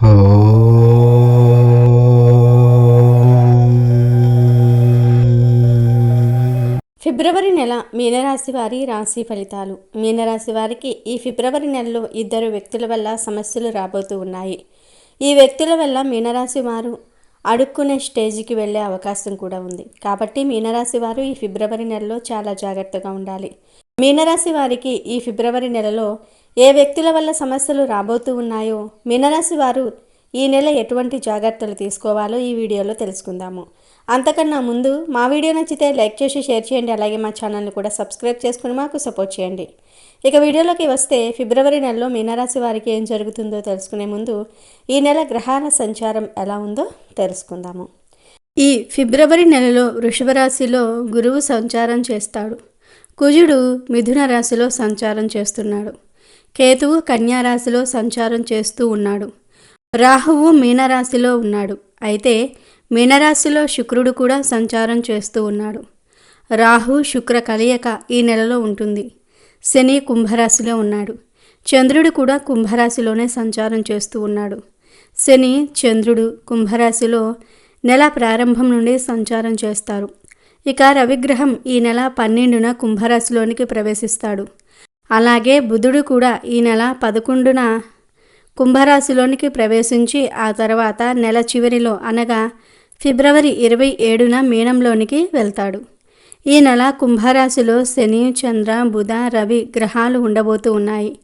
ఫిబ్రవరి నెల మీనరాశి వారి రాశి ఫలితాలు. మీనరాశి వారికి ఈ ఫిబ్రవరి నెలలో ఇద్దరు వ్యక్తుల వల్ల సమస్యలు రాబోతూ ఉన్నాయి. ఈ వ్యక్తుల వల్ల మీనరాశి వారు అడుక్కునే స్టేజ్కి వెళ్ళే అవకాశం కూడా ఉంది. కాబట్టి మీనరాశి వారు ఈ ఫిబ్రవరి నెలలో చాలా జాగ్రత్తగా ఉండాలి. మీనరాశి వారికి ఈ ఫిబ్రవరి నెలలో ఏ వ్యక్తుల వల్ల సమస్యలు రాబోతూ ఉన్నాయో మీనరాశి వారు ఈ నెల ఎటువంటి జాగ్రత్తలు తీసుకోవాలో ఈ వీడియోలో తెలుసుకుందాము. అంతకన్నా ముందు మా వీడియో నచ్చితే లైక్ చేసి షేర్ చేయండి. అలాగే మా ఛానల్ని కూడా సబ్స్క్రైబ్ చేసుకుని మాకు సపోర్ట్ చేయండి. ఇక వీడియోలోకి వస్తే ఫిబ్రవరి నెలలో మీనరాశి వారికి ఏం జరుగుతుందో తెలుసుకునే ముందు ఈ నెల గ్రహాల సంచారం ఎలా ఉందో తెలుసుకుందాము. ఈ ఫిబ్రవరి నెలలో వృషభ రాశిలో గురువు సంచారం చేస్తాడు. కుజుడు మిథున రాశిలో సంచారం చేస్తున్నాడు. కేతువు కన్యారాశిలో సంచారం చేస్తూ ఉన్నాడు. రాహువు మీనరాశిలో ఉన్నాడు. అయితే మీనరాశిలో శుక్రుడు కూడా సంచారం చేస్తూ ఉన్నాడు. రాహు శుక్ర కలయిక ఈ నెలలో ఉంటుంది. శని కుంభరాశిలో ఉన్నాడు. చంద్రుడు కూడా కుంభరాశిలోనే సంచారం చేస్తూ ఉన్నాడు. శని చంద్రుడు కుంభరాశిలో నెల ప్రారంభం నుండి సంచారం చేస్తారు. ఇక రవిగ్రహం ఈ నెల పన్నెండున కుంభరాశిలోనికి ప్రవేశిస్తాడు. అలాగే బుధుడు కూడా ఈ నెల పదకొండున కుంభరాశిలోనికి ప్రవేశించి ఆ తర్వాత నెల చివరిలో అనగా ఫిబ్రవరి ఇరవై ఏడున మీనంలోనికి వెళ్తాడు. ఈ నెల కుంభరాశిలో శని చంద్ర బుధ రవి గ్రహాలు ఉండబోతూ ఉన్నాయి.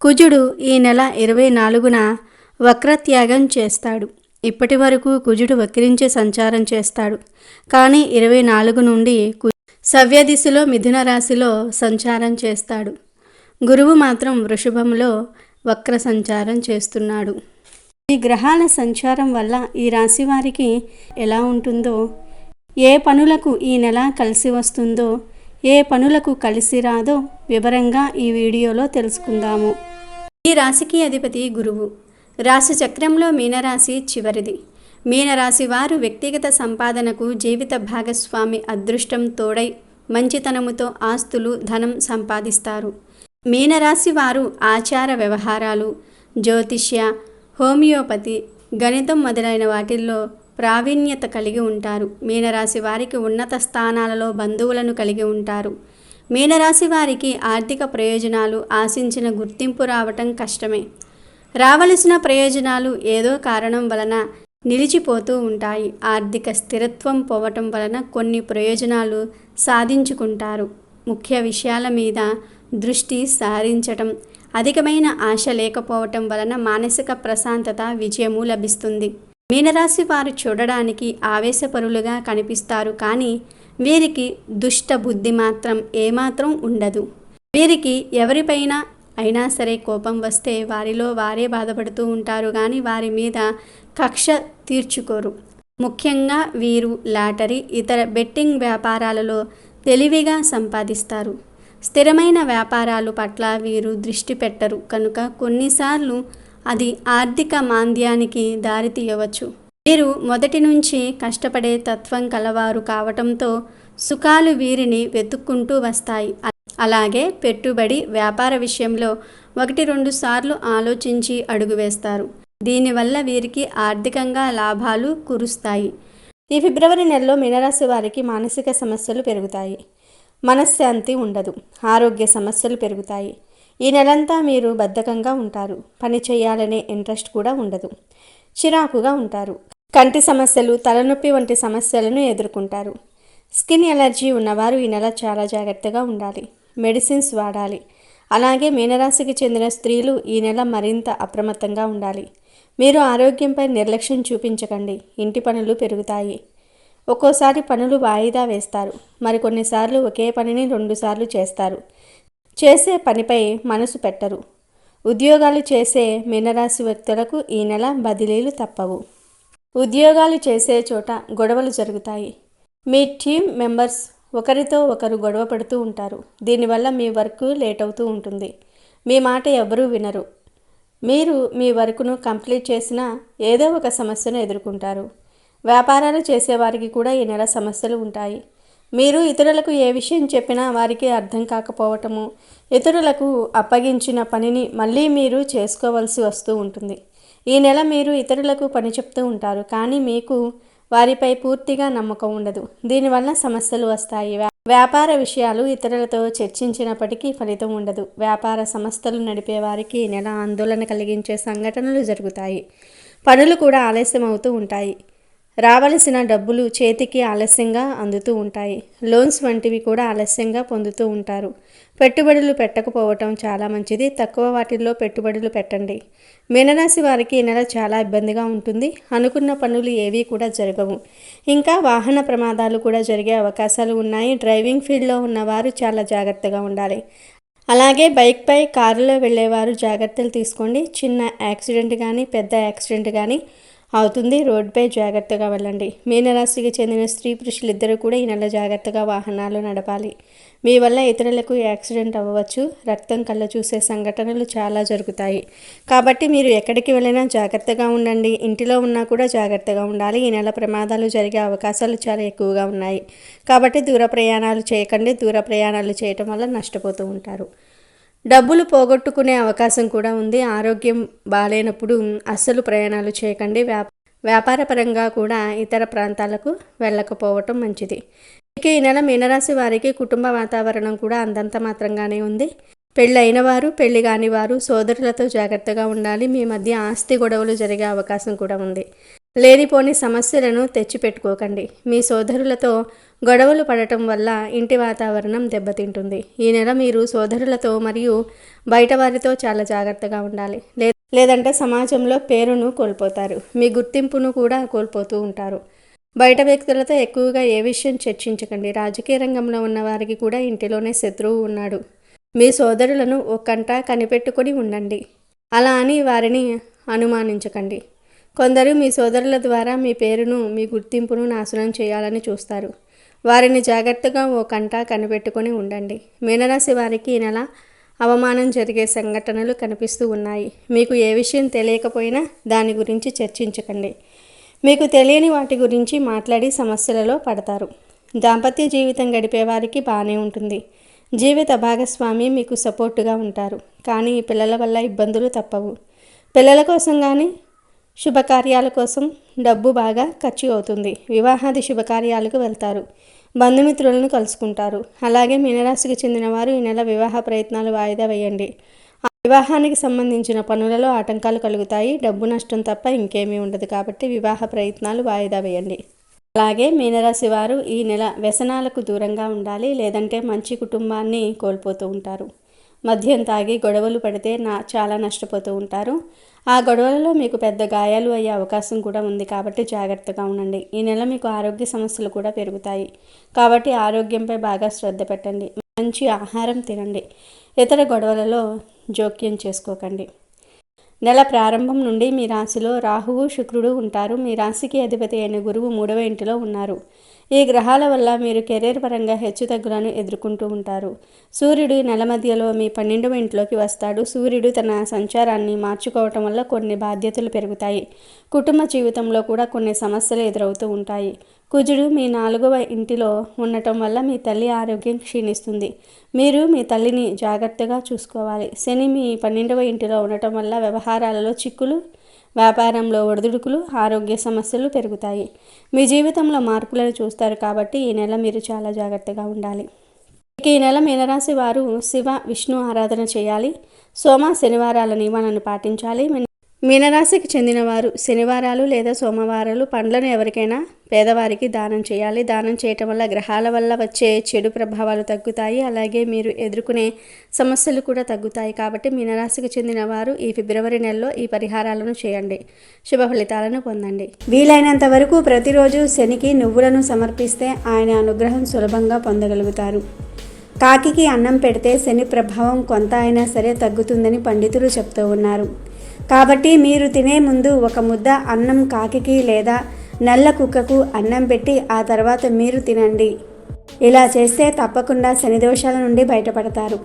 కుజుడు ఈ నెల ఇరవై నాలుగున వక్రత్యాగం చేస్తాడు. ఇప్పటి వరకు కుజుడు వక్రించి సంచారం చేస్తాడు. కానీ ఇరవై నాలుగు నుండి సవ్య దిశలో మిథున రాశిలో సంచారం చేస్తాడు. గురువు మాత్రం వృషభంలో వక్ర సంచారం చేస్తున్నాడు. ఈ గ్రహాల సంచారం వల్ల ఈ రాశి వారికి ఎలా ఉంటుందో ఏ పనులకు ఈ నెల కలిసి వస్తుందో ఏ పనులకు కలిసి రాదో వివరంగా ఈ వీడియోలో తెలుసుకుందాము. ఈ రాశికి అధిపతి గురువు. రాశి చక్రంలో మీనరాశి చివరిది. మీనరాశి వారు వ్యక్తిగత సంపాదనకు జీవిత భాగస్వామి అదృష్టం తోడై మంచితనముతో ఆస్తులు ధనం సంపాదిస్తారు. మీనరాశి వారు ఆచార వ్యవహారాలు జ్యోతిష్య హోమియోపతి గణితం మొదలైన వాటిల్లో ప్రావీణ్యత కలిగి ఉంటారు. మీనరాశి వారికి ఉన్నత స్థానాలలో బంధువులను కలిగి ఉంటారు. మీనరాశి వారికి ఆర్థిక ప్రయోజనాలు ఆశించిన గుర్తింపు రావటం కష్టమే. రావలసిన ప్రయోజనాలు ఏదో కారణం వలన నిలిచిపోతూ ఉంటాయి. ఆర్థిక స్థిరత్వం పోవటం వలన కొన్ని ప్రయోజనాలు సాధించుకుంటారు. ముఖ్య విషయాల మీద దృష్టి సారించటం అధికమైన ఆశ లేకపోవటం వలన మానసిక ప్రశాంతత విజయము లభిస్తుంది. మీనరాశి వారు చూడడానికి ఆవేశపరులుగా కనిపిస్తారు కానీ వీరికి దుష్ట బుద్ధి మాత్రం ఏమాత్రం ఉండదు. వీరికి ఎవరిపైన అయినా సరే కోపం వస్తే వారిలో వారే బాధపడుతూ ఉంటారు కానీ వారి మీద కక్ష తీర్చుకోరు. ముఖ్యంగా వీరు లాటరీ ఇతర బెట్టింగ్ వ్యాపారాలలో తెలివిగా సంపాదిస్తారు. స్థిరమైన వ్యాపారాలు పట్ల వీరు దృష్టి పెట్టరు. కనుక కొన్నిసార్లు అది ఆర్థిక మాంద్యానికి దారితీయవచ్చు వీరు మొదటి నుంచి కష్టపడే తత్వం కలవారు కావటంతో సుఖాలు వీరిని వెతుక్కుంటూ వస్తాయి. అలాగే పెట్టుబడి వ్యాపార విషయంలో ఒకటి రెండు సార్లు ఆలోచించి అడుగు వేస్తారు. దీనివల్ల వీరికి ఆర్థికంగా లాభాలు కురుస్తాయి. ఈ ఫిబ్రవరి నెలలో మీనరాశి వారికి మానసిక సమస్యలు పెరుగుతాయి. మనశ్శాంతి ఉండదు. ఆరోగ్య సమస్యలు పెరుగుతాయి. ఈ నెలంతా మీరు బద్ధకంగా ఉంటారు. పని చేయాలనే ఇంట్రెస్ట్ కూడా ఉండదు. చిరాకుగా ఉంటారు. కంటి సమస్యలు తలనొప్పి వంటి సమస్యలను ఎదుర్కొంటారు. స్కిన్ ఎలర్జీ ఉన్నవారు ఈ నెల చాలా జాగ్రత్తగా ఉండాలి. మెడిసిన్స్ వాడాలి. అలాగే మీనరాశికి చెందిన స్త్రీలు ఈ నెల మరింత అప్రమత్తంగా ఉండాలి. మీరు ఆరోగ్యంపై నిర్లక్ష్యం చూపించకండి. ఇంటి పనులు పెరుగుతాయి. ఒక్కోసారి పనులు వాయిదా వేస్తారు. మరికొన్నిసార్లు ఒకే పనిని రెండుసార్లు చేస్తారు. చేసే పనిపై మనసు పెట్టరు. ఉద్యోగాలు చేసే మీనరాశి వ్యక్తులకు ఈ నెల బదిలీలు తప్పవు. ఉద్యోగాలు చేసే చోట గొడవలు జరుగుతాయి. మీ టీం మెంబర్స్ ఒకరితో ఒకరు గొడవ పడుతూ ఉంటారు. దీనివల్ల మీ వర్క్ లేట్ అవుతూ ఉంటుంది. మీ మాట ఎవరూ వినరు. మీరు మీ వర్క్ను కంప్లీట్ చేసినా ఏదో ఒక సమస్యను ఎదుర్కొంటారు. వ్యాపారాలు చేసేవారికి కూడా ఈ నెల సమస్యలు ఉంటాయి. మీరు ఇతరులకు ఏ విషయం చెప్పినా వారికి అర్థం కాకపోవటము ఇతరులకు అప్పగించిన పనిని మళ్ళీ మీరు చేసుకోవలసి వస్తూ ఉంటుంది. ఈ నెల మీరు ఇతరులకు పని చెప్తూ ఉంటారు కానీ మీకు వారిపై పూర్తిగా నమ్మకం ఉండదు. దీనివల్ల సమస్యలు వస్తాయి. వ్యా- వ్యాపార విషయాలు ఇతరులతో చర్చించినప్పటికీ ఫలితం ఉండదు. వ్యాపార సంస్థలు నడిపే వారికి ఈ నెల ఆందోళన కలిగించే సంఘటనలు జరుగుతాయి. పనులు కూడా ఆలస్యం అవుతూ ఉంటాయి. రావలసిన డబ్బులు చేతికి ఆలస్యంగా అందుతూ ఉంటాయి. లోన్స్ వంటివి కూడా ఆలస్యంగా పొందుతూ ఉంటారు. పెట్టుబడులు పెట్టకపోవటం చాలా మంచిది. తక్కువ వాటిల్లో పెట్టుబడులు పెట్టండి. మీనరాశి వారికి ఈ నెల చాలా ఇబ్బందిగా ఉంటుంది. అనుకున్న పనులు ఏవీ కూడా జరగవు. ఇంకా వాహన ప్రమాదాలు కూడా జరిగే అవకాశాలు ఉన్నాయి. డ్రైవింగ్ ఫీల్డ్లో ఉన్నవారు చాలా జాగ్రత్తగా ఉండాలి. అలాగే బైక్పై కారులో వెళ్ళేవారు జాగ్రత్తలు తీసుకోండి. చిన్న యాక్సిడెంట్ కానీ పెద్ద యాక్సిడెంట్ కానీ అవుతుంది. రోడ్డుపై జాగ్రత్తగా వెళ్ళండి. మీనరాశికి చెందిన స్త్రీ పురుషులిద్దరూ కూడా ఈ నెల జాగ్రత్తగా వాహనాలు నడపాలి. మీ వల్ల ఇతరులకు యాక్సిడెంట్ అవ్వవచ్చు. రక్తం కళ్ళ చూసే సంఘటనలు చాలా జరుగుతాయి. కాబట్టి మీరు ఎక్కడికి వెళ్ళినా జాగ్రత్తగా ఉండండి. ఇంటిలో ఉన్నా కూడా జాగ్రత్తగా ఉండాలి. ఈ నెల ప్రమాదాలు జరిగే అవకాశాలు చాలా ఎక్కువగా ఉన్నాయి. కాబట్టి దూర ప్రయాణాలు చేయకండి. దూర ప్రయాణాలు చేయటం వల్ల నష్టపోతూ ఉంటారు. డబ్బులు పోగొట్టుకునే అవకాశం కూడా ఉంది. ఆరోగ్యం బాగాలేనప్పుడు అస్సలు ప్రయాణాలు చేయకండి. వ్యాప వ్యాపార పరంగా కూడా ఇతర ప్రాంతాలకు వెళ్ళకపోవటం మంచిది. ఇక ఈ నెల మీనరాశి వారికి కుటుంబ వాతావరణం కూడా అందంత మాత్రంగానే ఉంది. పెళ్ళైన వారు పెళ్ళి కాని వారు సోదరులతో జాగ్రత్తగా ఉండాలి. మీ మధ్య ఆస్తి గొడవలు జరిగే అవకాశం కూడా ఉంది. లేనిపోని సమస్యలను తెచ్చిపెట్టుకోకండి. మీ సోదరులతో గొడవలు పడటం వల్ల ఇంటి వాతావరణం దెబ్బతింటుంది. ఈ నెల మీరు సోదరులతో మరియు బయట వారితో చాలా జాగ్రత్తగా ఉండాలి. లే లేదంటే సమాజంలో పేరును కోల్పోతారు. మీ గుర్తింపును కూడా కోల్పోతూ ఉంటారు. బయట వ్యక్తులతో ఎక్కువగా ఏ విషయం చర్చించకండి. రాజకీయ రంగంలో ఉన్న వారికి కూడా ఇంటిలోనే శత్రువు ఉన్నాడు. మీ సోదరులను ఒక్కంట కనిపెట్టుకొని ఉండండి. అలా అని వారిని అనుమానించకండి. కొందరు మీ సోదరుల ద్వారా మీ పేరును మీ గుర్తింపును నాశనం చేయాలని చూస్తారు. వారిని జాగ్రత్తగా ఓ కంట కనిపెట్టుకొని ఉండండి. మీనరాశి వారికి ఈ నెల అవమానం జరిగే సంఘటనలు కనిపిస్తూ ఉన్నాయి. మీకు ఏ విషయం తెలియకపోయినా దాని గురించి చర్చించకండి. మీకు తెలియని వాటి గురించి మాట్లాడి సమస్యలలో పడతారు. దాంపత్య జీవితం గడిపే వారికి బాగానే ఉంటుంది. జీవిత భాగస్వామి మీకు సపోర్టుగా ఉంటారు. కానీ పిల్లల వల్ల ఇబ్బందులు తప్పవు. పిల్లల కోసం కానీ శుభకార్యాల కోసం డబ్బు బాగా ఖర్చు అవుతుంది. వివాహాది శుభకార్యాలకు వెళ్తారు. బంధుమిత్రులను కలుసుకుంటారు. అలాగే మీనరాశికి చెందిన వారు ఈ నెల వివాహ ప్రయత్నాలు వాయిదా వేయండి. ఆ వివాహానికి సంబంధించిన పనులలో ఆటంకాలు కలుగుతాయి. డబ్బు నష్టం తప్ప ఇంకేమీ ఉండదు కాబట్టి వివాహ ప్రయత్నాలు వాయిదా వేయండి. అలాగే మీనరాశి వారు ఈ నెల వ్యసనాలకు దూరంగా ఉండాలి. లేదంటే మంచి కుటుంబాన్ని కోల్పోతూ ఉంటారు. మద్యం తాగి గొడవలు పడితే నా చాలా నష్టపోతూ ఉంటారు. ఆ గొడవలలో మీకు పెద్ద గాయాలు అయ్యే అవకాశం కూడా ఉంది కాబట్టి జాగ్రత్తగా ఉండండి. ఈ నెల మీకు ఆరోగ్య సమస్యలు కూడా పెరుగుతాయి. కాబట్టి ఆరోగ్యంపై బాగా శ్రద్ధ పెట్టండి. మంచి ఆహారం తినండి. ఇతర గొడవలలో జోక్యం చేసుకోకండి. నెల ప్రారంభం నుండి మీ రాశిలో రాహువు శుక్రుడు ఉంటారు. మీ రాశికి అధిపతి అయిన గురువు మూడవ ఇంటిలో ఉన్నారు. ఈ గ్రహాల వల్ల మీరు కెరీర్ పరంగా హెచ్చుతగ్గులను ఎదుర్కొంటూ ఉంటారు. సూర్యుడు నెల మధ్యలో మీ పన్నెండవ ఇంట్లోకి వస్తాడు. సూర్యుడు తన సంచారాన్ని మార్చుకోవటం వల్ల కొన్ని బాధ్యతలు పెరుగుతాయి. కుటుంబ జీవితంలో కూడా కొన్ని సమస్యలు ఎదురవుతూ ఉంటాయి. కుజుడు మీ నాలుగవ ఇంటిలో ఉండటం వల్ల మీ తల్లి ఆరోగ్యం క్షీణిస్తుంది. మీరు మీ తల్లిని జాగ్రత్తగా చూసుకోవాలి. శని మీ పన్నెండవ ఇంటిలో ఉండటం వల్ల వ్యవహారాలలో చిక్కులు వ్యాపారంలో ఒడిదుడుకులు ఆరోగ్య సమస్యలు పెరుగుతాయి. మీ జీవితంలో మార్పులను చూస్తారు కాబట్టి ఈ నెల మీరు చాలా జాగ్రత్తగా ఉండాలి. ఇక ఈ నెల మీనరాశి వారు శివ విష్ణు ఆరాధన చేయాలి. సోమ శనివారాల నియమాలను పాటించాలి. మీనరాశికి చెందినవారు శనివారాలు లేదా సోమవారాలు పండ్లను ఎవరికైనా పేదవారికి దానం చేయాలి. దానం చేయటం వల్ల గ్రహాల వల్ల వచ్చే చెడు ప్రభావాలు తగ్గుతాయి. అలాగే మీరు ఎదుర్కొనే సమస్యలు కూడా తగ్గుతాయి. కాబట్టి మీనరాశికి చెందిన వారు ఈ ఫిబ్రవరి నెలలో ఈ పరిహారాలను చేయండి. శుభ ఫలితాలను పొందండి. వీలైనంత వరకు ప్రతిరోజు శనికి నువ్వులను సమర్పిస్తే ఆయన అనుగ్రహం సులభంగా పొందగలుగుతారు. కాకికి అన్నం పెడితే శని ప్రభావం కొంత అయినా సరే తగ్గుతుందని పండితులు చెప్తూ ఉన్నారు. కాబట్టి మీరు తినే ముందు ఒక ముద్ద అన్నం కాకికి లేదా నల్ల కుక్కకు అన్నం పెట్టి ఆ తర్వాత మీరు తినండి. ఇలా చేస్తే తప్పకుండా శని దోషాల నుండి బయటపడతారు.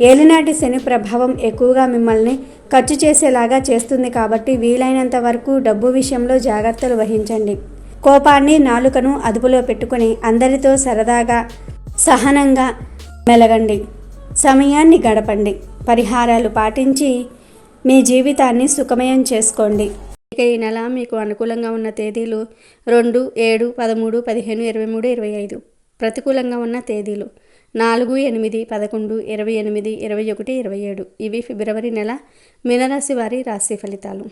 ఏలినాటి శని ప్రభావం ఎక్కువగా మిమ్మల్ని ఖర్చు చేసేలాగా చేస్తుంది కాబట్టి వీలైనంత వరకు డబ్బు విషయంలో జాగ్రత్తలు వహించండి. కోపాన్ని నాలుకను అదుపులో పెట్టుకుని అందరితో సరదాగా సహనంగా మెలగండి. సమయాన్ని గడపండి. పరిహారాలు పాటించి మీ జీవితాన్ని సుఖమయం చేసుకోండి. ఇక ఈ నెల మీకు అనుకూలంగా ఉన్న తేదీలు రెండు ఏడు పదమూడు పదిహేను ఇరవై మూడు ఇరవై ఐదు. ప్రతికూలంగా ఉన్న తేదీలు నాలుగు ఎనిమిది పదకొండు ఇరవై ఎనిమిది ఇరవై ఒకటి ఇరవై ఏడు. ఇవి ఫిబ్రవరి నెల మీనరాశి వారి రాశి ఫలితాలు.